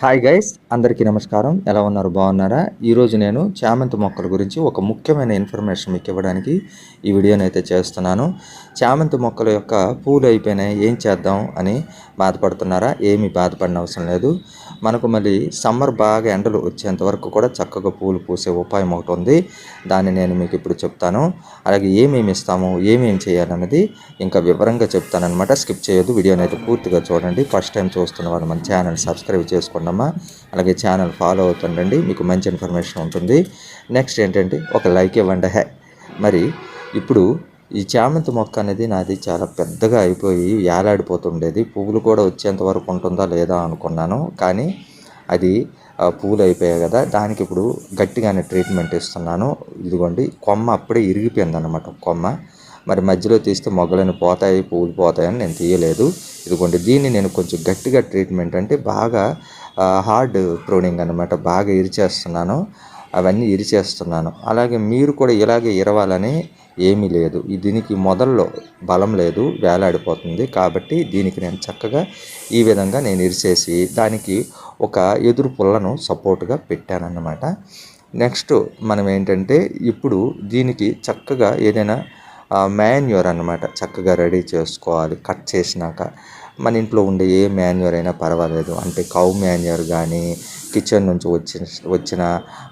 Hi guys అందరికీ నమస్కారం. ఎలా ఉన్నారు? బాగున్నారా? ఈరోజు నేను చామంతి మొక్కల గురించి ఒక ముఖ్యమైన ఇన్ఫర్మేషన్ మీకు ఇవ్వడానికి ఈ వీడియోని అయితే చేస్తున్నాను. చామంతి మొక్కల యొక్క పూలు అయిపోయినాయి ఏం చేద్దాం అని బాధపడుతున్నారా? ఏమీ బాధపడిన అవసరం లేదు. మనకు మళ్ళీ సమ్మర్ బాగా ఎండలు వచ్చేంత వరకు కూడా చక్కగా పూలు పూసే ఉపాయం ఒకటి ఉంది. దాన్ని నేను మీకు ఇప్పుడు చెప్తాను. అలాగే ఏమేమి ఇస్తాము ఏమేమి చేయాలన్నది ఇంకా వివరంగా చెప్తానమాట స్కిప్ చేయొద్దు వీడియోని అయితే పూర్తిగా చూడండి. ఫస్ట్ టైం చూస్తున్న వాళ్ళు మన ఛానల్ సబ్స్క్రైబ్ చేసుకోండమ్మా అలాగే ఛానల్ ఫాలో అవుతుండండి మీకు మంచి ఇన్ఫర్మేషన్ ఉంటుంది. నెక్స్ట్ ఏంటంటే ఒక లైక్ ఇవ్వండి. హే మరి ఇప్పుడు ఈ చామంతి మొక్క అనేది నాది చాలా పెద్దగా అయిపోయి వేలాడిపోతుండేది పువ్వులు కూడా వచ్చేంత వరకు ఉంటుందా లేదా అనుకున్నాను. కానీ అది పువ్వులు అయిపోయాయి కదా దానికి ఇప్పుడు గట్టిగానే ట్రీట్మెంట్ ఇస్తున్నాను. ఇదిగోండి కొమ్మ అప్పుడే ఇరిగిపోయింది అనమాట కొమ్మ. మరి మధ్యలో తీస్తే మొగ్గలను పోతాయి పువ్వులు పోతాయని నేను తీయలేదు. ఇదిగోండి దీన్ని నేను కొంచెం గట్టిగా ట్రీట్మెంట్ అంటే బాగా హార్డ్ ప్రూనింగ్ అనమాట బాగా ఇరిచేస్తున్నాను. అవన్నీ ఇరిచేస్తున్నాను. అలాగే మీరు కూడా ఇలాగే ఇరవాలని ఏమీ లేదు. దీనికి మొదల్లో బలం లేదు వేలాడిపోతుంది. కాబట్టి దీనికి నేను చక్కగా ఈ విధంగా నేను ఇరిచేసి దానికి ఒక ఎదురు పుల్లను సపోర్ట్గా పెట్టానన్నమాట. నెక్స్ట్ మనం ఏంటంటే ఇప్పుడు దీనికి చక్కగా ఏదైనా మాన్యూర్ అనమాట చక్కగా రెడీ చేసుకోవాలి. కట్ చేసినాక మన ఇంట్లో ఉండే ఏ మాన్యూర్ అయినా పర్వాలేదు. అంటే కౌ మాన్యూర్ కానీ కిచెన్ నుంచి వచ్చిన వచ్చిన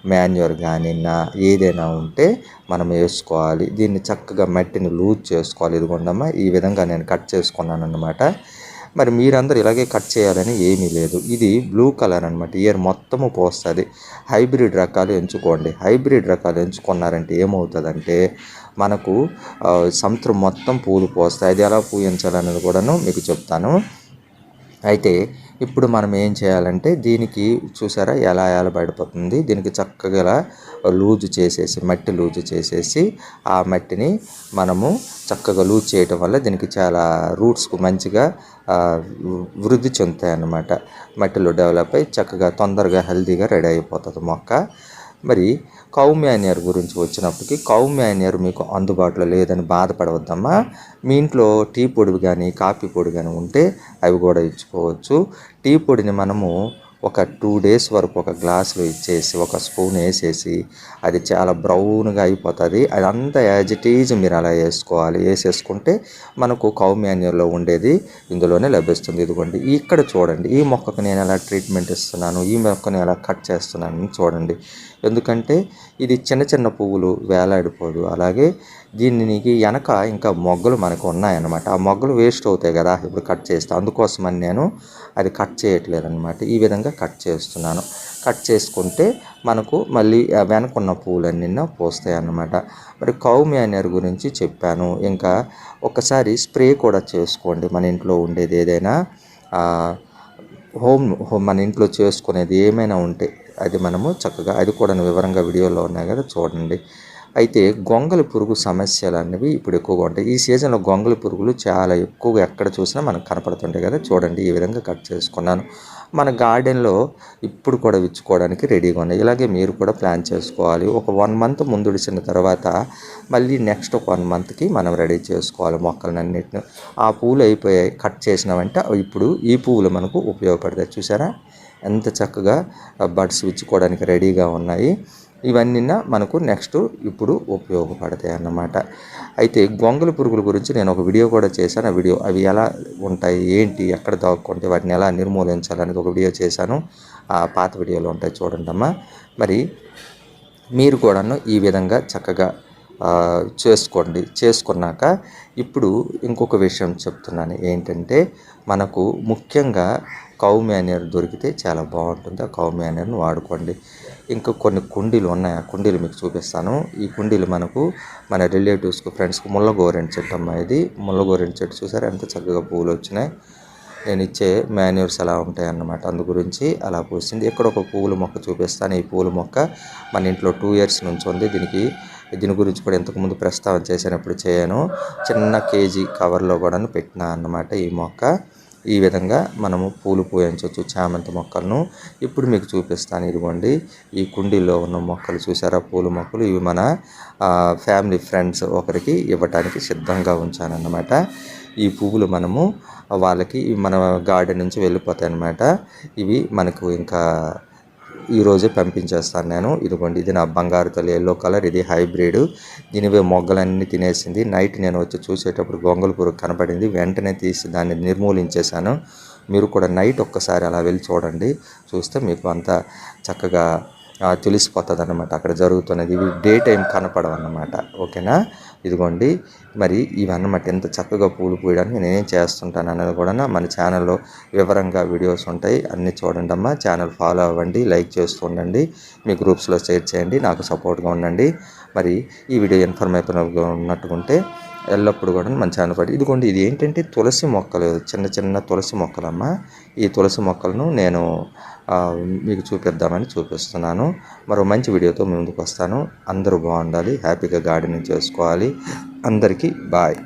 మాన్యూర్ కానీ నా ఏదైనా ఉంటే మనం వేసుకోవాలి. దీన్ని చక్కగా మట్టిని లూజ్ చేసుకోవాలి. ఇదిగోండమ్మా ఈ విధంగా నేను కట్ చేసుకున్నాను అనమాట మరి మీరందరూ ఇలాగే కట్ చేయాలని ఏమీ లేదు. ఇది బ్లూ కలర్ అనమాట ఇయర్ మొత్తము పోస్తుంది. హైబ్రిడ్ రకాలు ఎంచుకోండి. హైబ్రిడ్ రకాలు ఎంచుకున్నారంటే ఏమవుతుందంటే మనకు సంవత్సరం మొత్తం పూలు పోస్తాయి. అది ఎలా పూయించాలనేది కూడాను మీకు చెప్తాను. అయితే ఇప్పుడు మనం ఏం చేయాలంటే దీనికి చూసారా ఎలా ఎలా బయటపడుతుంది? దీనికి చక్కగా లూజు చేసేసి మట్టి లూజు చేసేసి ఆ మట్టిని మనము చక్కగా లూజ్ చేయటం వల్ల దీనికి చాలా రూట్స్కు మంచిగా వృద్ధి చెందుతాయి అన్నమాట మట్టిలో డెవలప్ అయ్యి చక్కగా తొందరగా హెల్తీగా రెడీ అయిపోతుంది మొక్క. మరి కౌ మ్యానియర్ గురించి వచ్చినప్పటికీ కౌ మ్యానియర్ మీకు అందుబాటులో లేదని బాధపడవద్దమ్మా. మీ ఇంట్లో టీ పొడి కానీ కాఫీ పొడి కానీ ఉంటే అవి కూడా ఇచ్చుకోవచ్చు. టీ పొడిని మనము ఒక టూ డేస్ వరకు ఒక గ్లాస్లో ఇచ్చేసి ఒక స్పూన్ వేసేసి అది చాలా బ్రౌన్గా అయిపోతుంది. అది అంతా యాజ్ ఇట్ ఈజ్ మీరు అలా వేసుకోవాలి. వేసేసుకుంటే మనకు కౌ మాన్యూర్లో ఉండేది ఇందులోనే లభిస్తుంది. ఇదిగోండి ఇక్కడ చూడండి ఈ మొక్కకు నేను ఎలా ట్రీట్మెంట్ ఇస్తున్నాను ఈ మొక్కను ఎలా కట్ చేస్తున్నాను చూడండి. ఎందుకంటే ఇది చిన్న చిన్న పువ్వులు వేలాడిపోదు అలాగే దీనికి వెనక ఇంకా మొగ్గలు మనకు ఉన్నాయన్నమాట. ఆ మొగ్గలు వేస్ట్ అవుతాయి కదా ఇప్పుడు కట్ చేస్తే. అందుకోసమని నేను అది కట్ చేయట్లేదు అనమాట ఈ విధంగా కట్ చేస్తున్నాను. కట్ చేసుకుంటే మనకు మళ్ళీ వెనకున్న పూలన్నీ పోస్తాయి అన్నమాట మరి కౌ మేనర్ గురించి చెప్పాను. ఇంకా ఒకసారి స్ప్రే కూడా చేసుకోండి. మన ఇంట్లో ఉండేది ఏదైనా హోమ్ హోమ్ మన ఇంట్లో చేసుకునేది ఏమైనా ఉంటే అది మనము చక్కగా అది కూడా వివరంగా వీడియోలో ఉన్నాయి కదా చూడండి. అయితే గొంగల పురుగు సమస్యలు అనేవి ఇప్పుడు ఎక్కువగా ఉంటాయి. ఈ సీజన్లో గొంగల పురుగులు చాలా ఎక్కువగా ఎక్కడ చూసినా మనకు కనపడుతుంటాయి కదా. చూడండి ఈ విధంగా కట్ చేసుకున్నాను. మన గార్డెన్లో ఇప్పుడు కూడా విచ్చుకోవడానికి రెడీగా ఉన్నాయి. ఇలాగే మీరు కూడా ప్లాన్ చేసుకోవాలి. ఒక వన్ మంత్ ముందుడిచిన తర్వాత మళ్ళీ నెక్స్ట్ ఒక వన్ మంత్కి మనం రెడీ చేసుకోవాలి మొక్కలన్నింటిని ఆ పూలు అయిపోయాయి. కట్ చేసినామంటే ఇప్పుడు ఈ పువ్వులు మనకు ఉపయోగపడతాయి. చూసారా? ఎంత చక్కగా బడ్స్ విచ్చుకోవడానికి రెడీగా ఉన్నాయి. ఇవన్నీ మనకు నెక్స్ట్ ఇప్పుడు ఉపయోగపడతాయి అన్నమాట. అయితే గొంగల పురుగుల గురించి నేను ఒక వీడియో కూడా చేశాను. ఆ వీడియో అవి ఎలా ఉంటాయి ఏంటి ఎక్కడ దాక్కుంటే వాటిని ఎలా నిర్మూలించాలనేది ఒక వీడియో చేశాను. ఆ పాత వీడియోలో ఉంటాయి చూడండి అమ్మా మరి మీరు కూడాను ఈ విధంగా చక్కగా చేసుకోండి. చేసుకున్నాక ఇప్పుడు ఇంకొక విషయం చెప్తున్నాను. ఏంటంటే మనకు ముఖ్యంగా కౌ మేనేర్ దొరికితే చాలా బాగుంటుంది. ఆ కౌ మేనేర్ని వాడుకోండి. ఇంకా కొన్ని కుండీలు ఉన్నాయి. ఆ కుండీలు మీకు చూపిస్తాను. ఈ కుండీలు మనకు మన రిలేటివ్స్కు ఫ్రెండ్స్కు ముళ్ళగోరెండు చెట్టు అమ్మాయి ఇది. ముళ్ళగోరెండు చెట్టు చూసారు? ఎంత చక్కగా పూలు వచ్చినాయి. నేను ఇచ్చే మాన్యూర్స్ ఎలా ఉంటాయి అన్నమాట. అందు గురించి అలా పూసింది. ఇక్కడ ఒక పువ్వుల మొక్క చూపిస్తాను. ఈ పువ్వుల మొక్క మన ఇంట్లో టూ ఇయర్స్ నుంచి ఉంది. దీనికి దీని గురించి కూడా ఇంతకుముందు ప్రస్తావన చేసినప్పుడు చేయను. చిన్న కేజీ కవర్లో కూడా పెట్టిన అన్నమాట ఈ మొక్క. ఈ విధంగా మనము పూలు పూయించవచ్చు చామంతి మొక్కలను. ఇప్పుడు మీకు చూపిస్తాను ఇదిగోండి. ఈ కుండీలో ఉన్న మొక్కలు చూసారా? పూల మొక్కలు ఇవి మన ఫ్యామిలీ ఫ్రెండ్స్ ఒకరికి ఇవ్వటానికి సిద్ధంగా ఉంచానన్నమాట. ఈ పువ్వులు మనము వాళ్ళకి మన గార్డెన్ నుంచి వెళ్ళిపోతాయి అన్నమాట ఇవి మనకు ఇంకా ఈరోజే పంపించేస్తాను నేను. ఇదిగోండి ఇది నా బంగారు తల్లి ఎల్లో కలర్ ఇది హైబ్రిడ్ దీనివే మొగ్గలన్నీ తినేసింది. నైట్ నేను వచ్చి చూసేటప్పుడు గొంగళ పురుగు కనపడింది. వెంటనే తీసి దాన్ని నిర్మూలించేశాను. మీరు కూడా నైట్ ఒక్కసారి అలా వెళ్ళి చూడండి. చూస్తే మీకు అంతా చక్కగా తెలిసిపోతుంది అన్నమాట అక్కడ జరుగుతున్నది. ఇవి డే టైం కనపడవన్నమాట. ఓకేనా? ఇదిగోండి. మరి ఇవన్నమాట. ఎంత చక్కగా పూలు పూయడానికి నేనేం చేస్తుంటాను అన్నది కూడా మన ఛానల్లో వివరంగా వీడియోస్ ఉంటాయి. అన్నీ చూడండి అమ్మా ఛానల్ ఫాలో అవ్వండి. లైక్ చేస్తూ ఉండండి. మీ గ్రూప్స్లో షేర్ చేయండి. నాకు సపోర్ట్గా ఉండండి. మరి ఈ వీడియో ఇన్ఫర్మేటివ్గా ఉన్నట్టుకుంటే ఎల్లప్పుడు కూడా మంచి ఛానల్ ఇదిగోండి ఇది ఏంటంటే తులసి మొక్కలు చిన్న చిన్న తులసి మొక్కలమ్మ. ఈ తులసి మొక్కలను నేను మీకు చూపిద్దామని చూపిస్తున్నాను. మరో మంచి వీడియోతో ముందుకు వస్తాను. అందరూ బాగుండాలి హ్యాపీగా గార్డెనింగ్ చేసుకోవాలి. అందరికీ బాయ్.